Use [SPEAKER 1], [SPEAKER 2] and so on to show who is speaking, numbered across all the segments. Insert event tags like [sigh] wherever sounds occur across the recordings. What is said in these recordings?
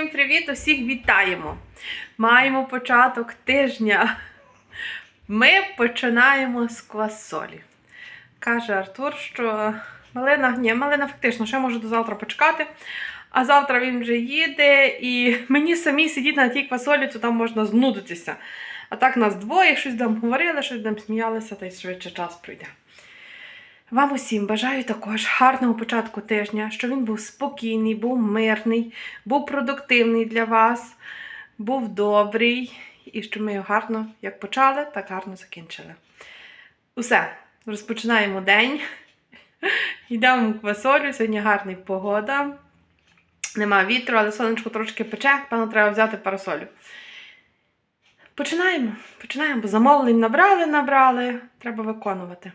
[SPEAKER 1] Всім привіт! Усіх вітаємо! Маємо початок тижня. Ми починаємо з квасолі. Каже Артур, що малина, ні, малина фактично ще може до завтра почекати. А завтра він вже їде, і мені самі сидіти на тій квасолі, то там можна знудитися. А так нас двоє, щось там говорили, щось там сміялися, та й швидше час пройде. Вам усім бажаю також гарного початку тижня, щоб він був спокійний, був мирний, був продуктивний для вас, був добрий і щоб ми його гарно, як почали, так гарно закінчили. Усе, розпочинаємо день. [laughs] Йдемо в квасолю, сьогодні гарна погода. Нема вітру, але сонечко трошки пече, певно, треба взяти парасолю. Починаємо. Починаємо, бо замовлень набрали, набрали, треба виконувати.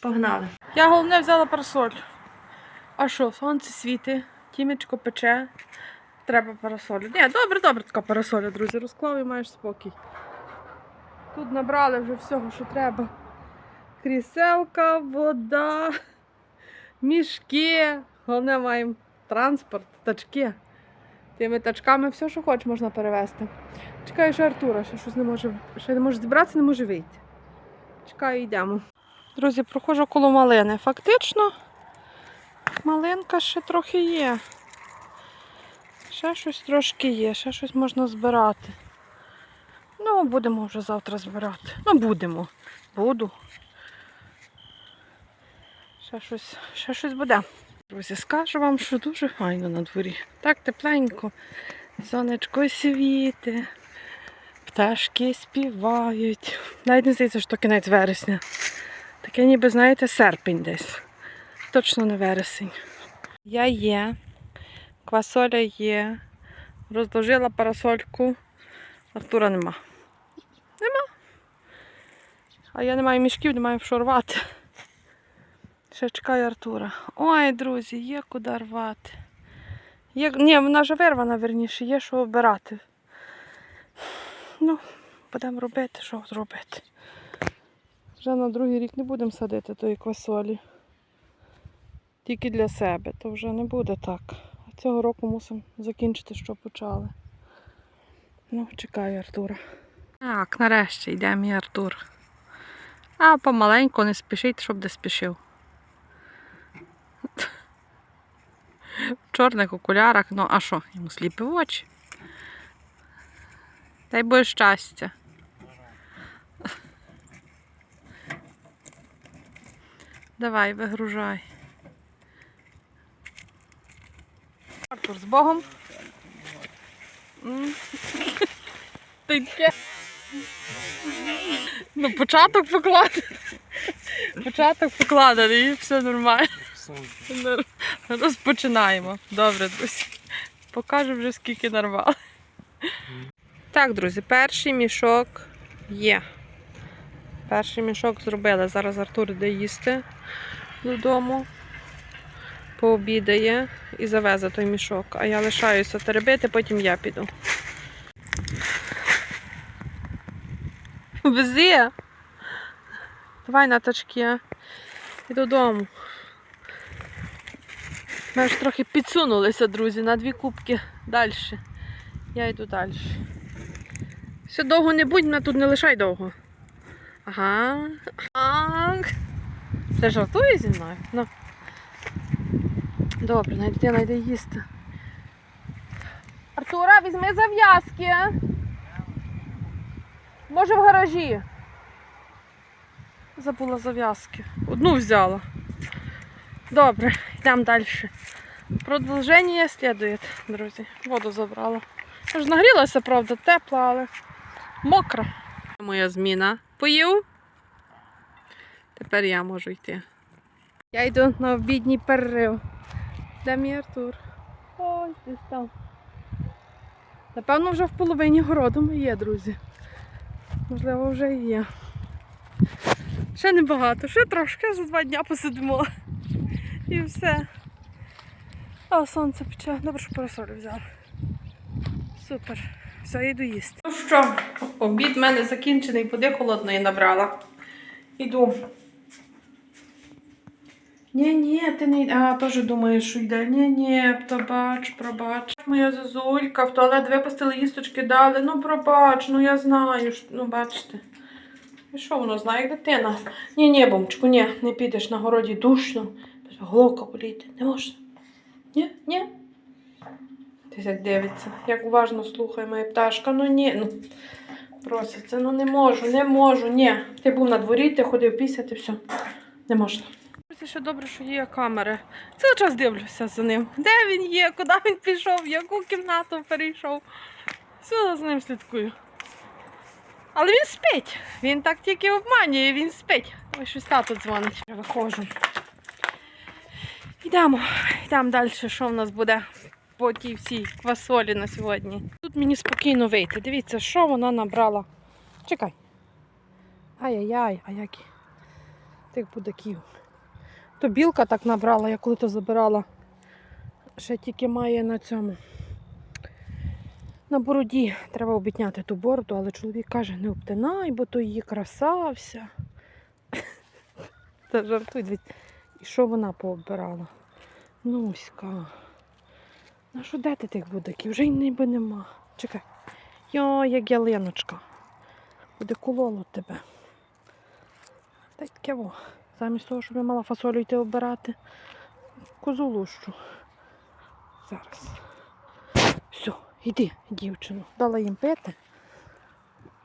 [SPEAKER 1] Погнали. Я головне взяла парасоль. А що, сонце світи, тімечко пече. Треба парасоль. Ні, добре, добре, така парасоля, друзі. Розклав і маєш спокій. Тут набрали вже всього, що треба. Кріселка, вода, мішки. Головне маємо транспорт, тачки. Тими тачками все, що хочеш, можна перевезти. Чекаю, що Артура ще щось не може, ще не може зібратися, не може вийти. Чекаю, йдемо. Друзі, проходжу коло малини. Фактично, малинка ще трохи є. Ще щось трошки є, ще щось можна збирати. Ну, будемо вже завтра збирати. Ну, будемо. Буду. Ще щось, ще щось буде. Друзі, скажу вам, що дуже файно на дворі. Так тепленько. Сонечко світи, пташки співають. Навіть не здається, що кінець вересня. Таке ніби, знаєте, серпень десь. Точно не вересень. Я є, квасоля є. Розложила парасольку. Артура нема. Нема. А я не маю мішків, не маю що рвати. Ще чекаю Артура. Ой, друзі, є куди рвати. Є... Ні, вона вже вирвана, верніше, є що обирати. Ну, будемо робити, що зробити. Вже на другий рік не будемо садити тої квасолі. Тільки для себе, то вже не буде так. А цього року мусимо закінчити, що почали. Ну, чекаю Артура. Так, нарешті йде мій Артур. А помаленьку не спішіть, щоб де спішив. В чорних окулярах, ну а що, йому сліпі очі. Дай Боже щастя. Давай, вигружай. Артур з Богом. Ну, початок покладений. Початок покладений, і все нормально. Розпочинаємо. Добре, друзі. Покажу вже скільки нарвали. Так, друзі, перший мішок є. Перший мішок зробили. Зараз Артур йде їсти додому, пообідає і завезе той мішок. А я лишаюся теребити, потім я піду. Вези. Давай на тачки. І додому. Ми ж трохи підсунулися, друзі, на дві кубки далі. Я йду далі. Все довго не будь, мене тут не лишай довго. Ага. Ти жартує зі мною? Ну. Добре, навіть дитина їсти. Артура, візьми зав'язки. Може в гаражі. Забула зав'язки. Одну взяла. Добре, йдемо далі. Продовження слідує, друзі. Воду забрала. Я ж нагрілася, правда, тепла, але мокра. Моя зміна. Поїв? Тепер я можу йти. Я йду на обідній перерив. Де мій Артур? Ось десь там. Напевно, вже в половині городу ми є, друзі. Можливо, вже і є. Ще небагато, ще трошки за два дня посидимо. І все. А сонце пече. Добре, що парасолю взяла. Супер. Все, я йду їсти. Ну що, обід в мене закінчений, води холодної набрала. Іду. Ні, ні, ти не А, теж думаєш, що йде. Ні, ні, пробач, пробач. Моя зозулька, в туалет випустили їсточки дали. Ну, пробач, ну я знаю. Ну, бачите. І що воно знає, як дитина? Ні, ні, бомчику, ні, не підеш на городі душно. Головка боліти. Не можна. Ні, ні. Ти як дивиться, як уважно слухає моя пташка. Ну ні. Ну, проситься, ну не можу, не можу, ні. Ти був на дворі, ти ходив пісяти, все. Не можна. Це ще добре, що є камери. Цілий час дивлюся за ним. Де він є, куди він пішов, в яку кімнату перейшов. Все за ним слідкую. Але він спить. Він так тільки обманює, він спить. Ось щось тато дзвонить. Виходжу. Йдемо, йдемо далі, що в нас буде по тій всій квасолі на сьогодні. Тут мені спокійно вийти. Дивіться, що вона набрала. Чекай. Ай-яй-яй, а які тих будаків. То білка так набрала, я коли то забирала. Ще тільки має на цьому. На бороді треба обітняти ту бороду, але чоловік каже, не обтинай, бо то її краса вся. Та жартуй, дивіться. І що вона пообирала? Нуська. Ну що де ти тих будаків? Вже й ніби нема. Чекай. Йо, як ялиночка. Буде кололо тебе. Та таке во. Замість того, щоб я мала фасолю йти обирати. Козу лущу. Зараз. Все, йди, дівчино. Дала їм пити.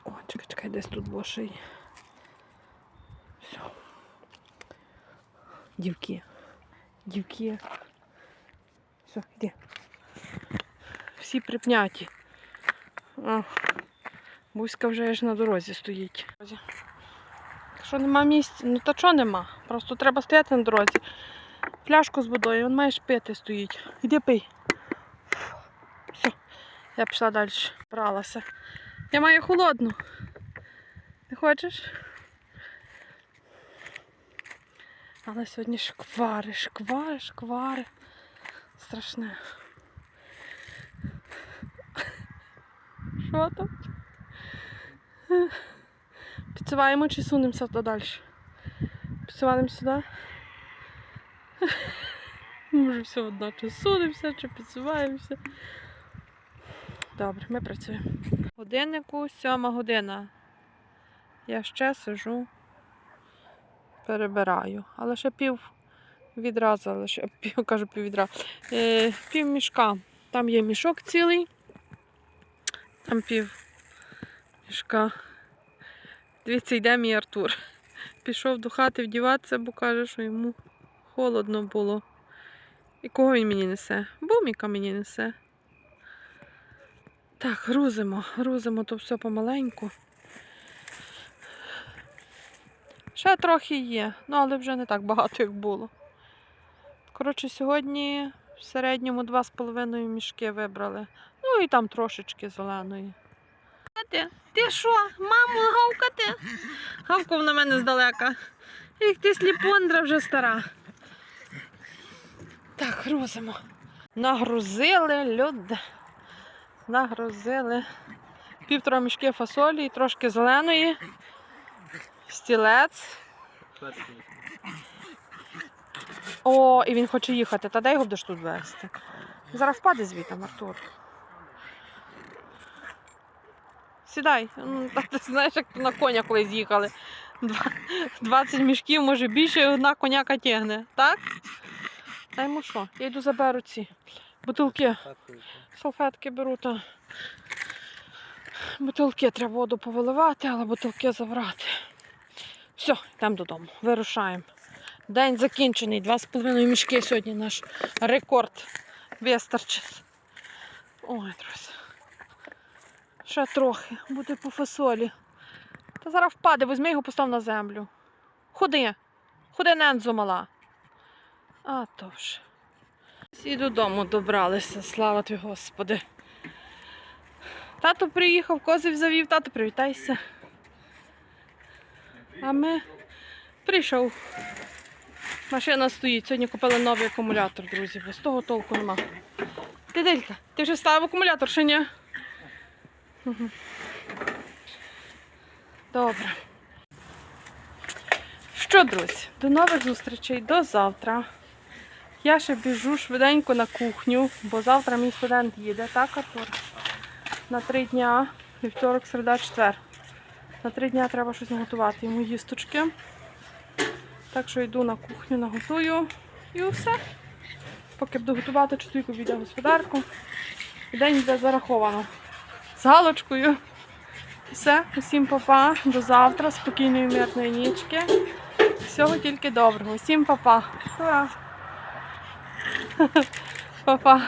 [SPEAKER 1] О, чекай, чекай, десь тут є. Все. Дівки. Дівки. Все, йди. Всі припняті. О, Буська вже ж на дорозі стоїть. Якщо нема місця, ну то чого нема? Просто треба стояти на дорозі. Пляшку з водою, він маєш пити стоїть. Іди пий. Все, я пішла далі, бралася. Я маю холодну. Не хочеш? Але сьогодні шквари, шквари, шквари. Страшне. Що? Підсуваємо чи сунемося туди далі? Підсуваємо сюди. Може все одно, чи сунемося, чи підсуваємося. Добре, ми працюємо. Годиннику сьома година. Я ще сижу, перебираю. Але ще пів відра залишив. Пів, кажу пів відра. Е, пів мішка. Там є мішок цілий. Там пів мішка. Дивіться, йде мій Артур. Пішов до хати вдіватися, бо каже, що йому холодно було. І кого він мені несе? Буміка мені несе. Так, грузимо, грузимо то все помаленьку. Ще трохи є, ну але вже не так багато, як було. Коротше, сьогодні в середньому 2,5 мішки вибрали. Ну і там трошечки зеленої. Ти? Ти що, маму гавкати? Гавкав на мене здалека. Як ти сліпондра вже стара. Так, грузимо. Нагрузили люди. Нагрузили півтора мішки фасолі і трошки зеленої. Стілець. О, і він хоче їхати. Та де його будеш тут вести? Зараз впаде звідти, Артур. Сідай. Ну, Та ти знаєш, як на коня колись їхали. 20 мішків, може більше, і одна коняка тягне. Так? Та йому що? Я йду заберу ці бутилки. Салфетки беру та бутилки треба воду повиливати, але бутилки забрати. Все, йдемо додому. Вирушаємо. День закінчений. Два з половиною мішки сьогодні наш рекорд вистачить. Ой, друзі. Ще трохи. Буде по фасолі. Та зараз впаде, візьми його постав на землю. Ходи. Ходи, Нензо мала. А то ж. Всі додому добралися, слава тобі, Господи. Тато приїхав, козив завів, тато, привітайся. А ми прийшов. Машина стоїть. Сьогодні купили новий акумулятор, друзі, бо з того толку нема. Диделька, ти вже ставив акумулятор чи ні? Добре. що, друзі, до нових зустрічей, до завтра. Я ще біжу швиденько на кухню, бо завтра мій студент їде, так, Артур? На три дня, вівторок, середа, четвер. На три дня треба щось наготувати йому їсточки. Так що йду на кухню, наготую і все. Поки буду готувати, чоловік обійде господарку. День буде зараховано. З галочкою. Все, усім папа, до завтра, спокійної мирної нічки. Всього тільки доброго. Усім папа. Папа.